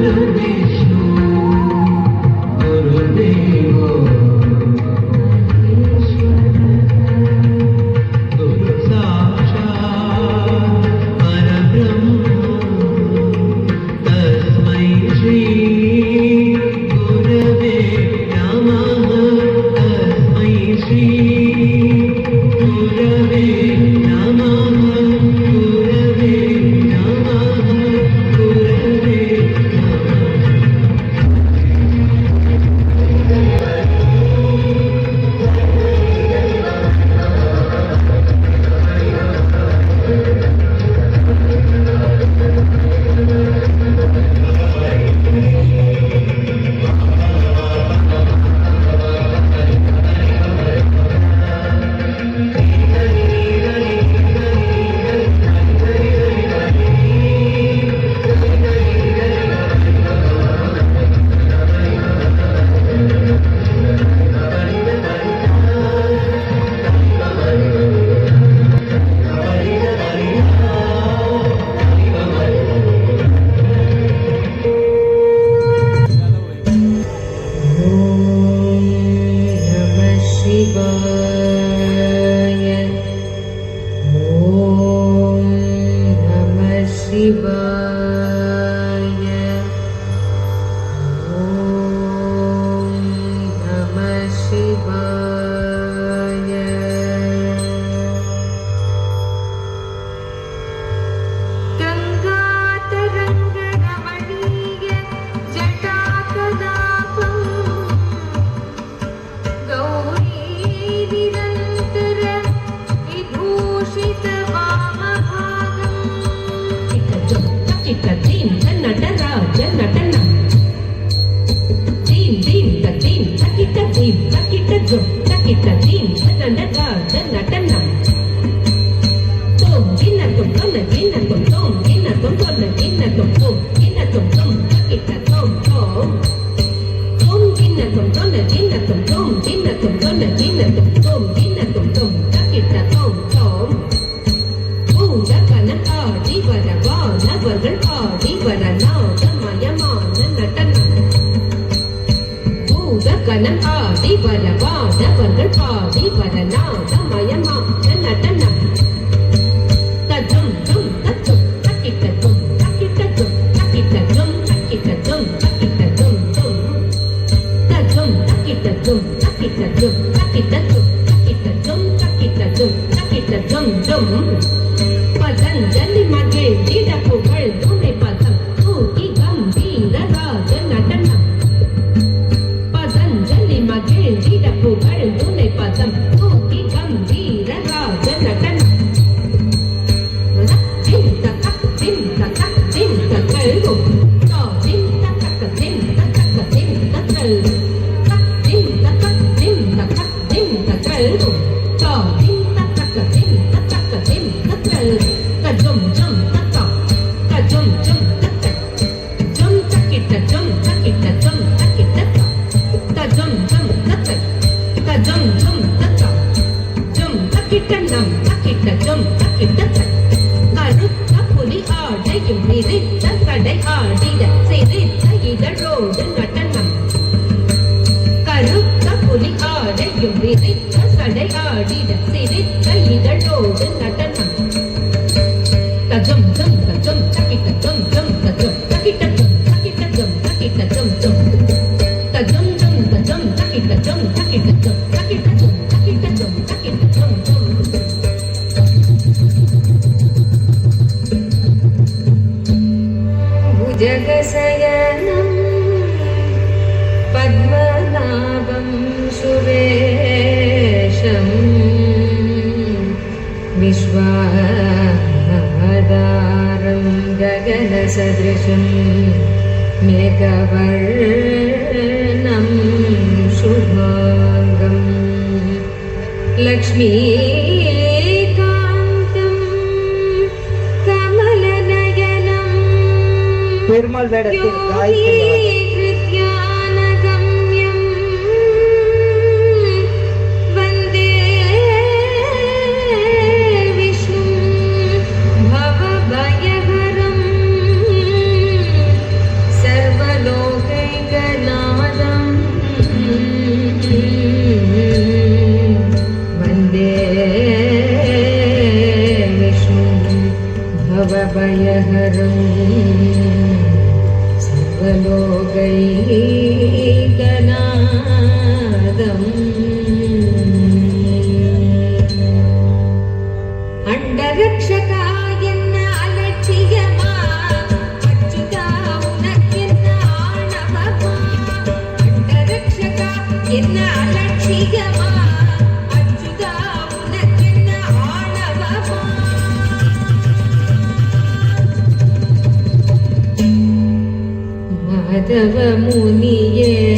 Guru Vishnu, Guru Devo. Jump, it, a jeans, with a leather, then Perumal வேடத்தில் காயத்ரி भवभयहरम् लोकै மாதவ முனியே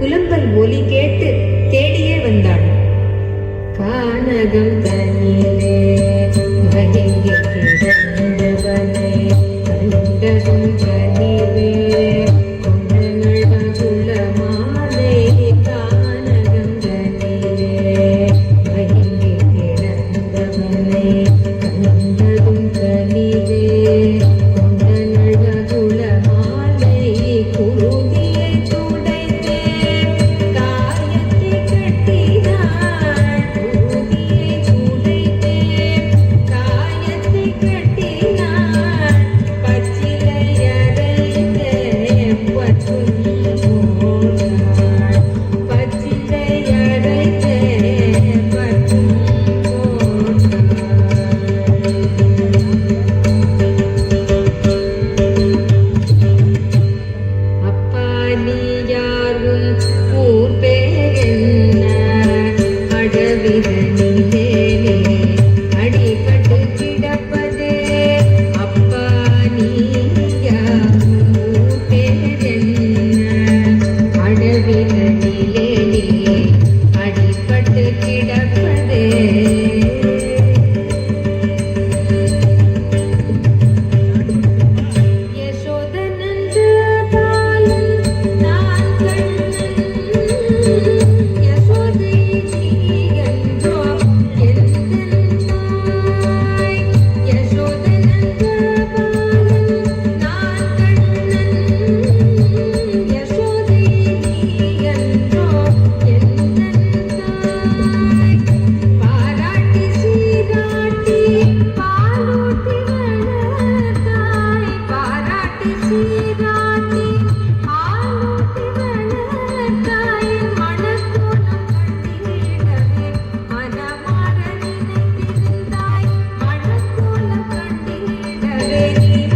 புலம்பல் ஒலி கேட்டு தேடியே வந்தான். கானகம் தன் You.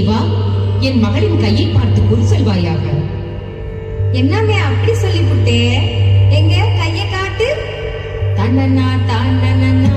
வா என் மகளின் கையை பார்த்து குறி சொல்வாயாக. என்னங்க அப்படி சொல்லிவிட்டே எங்க கைய காட்டு. தன்னனா தானனா தன்னனா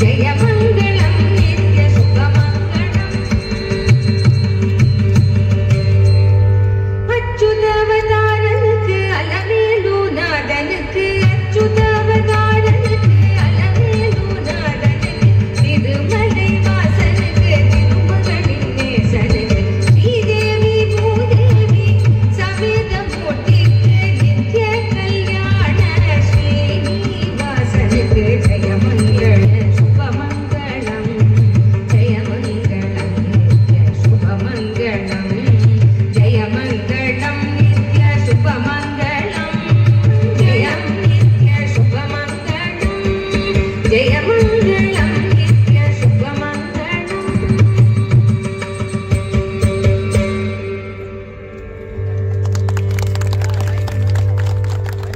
జయమంగ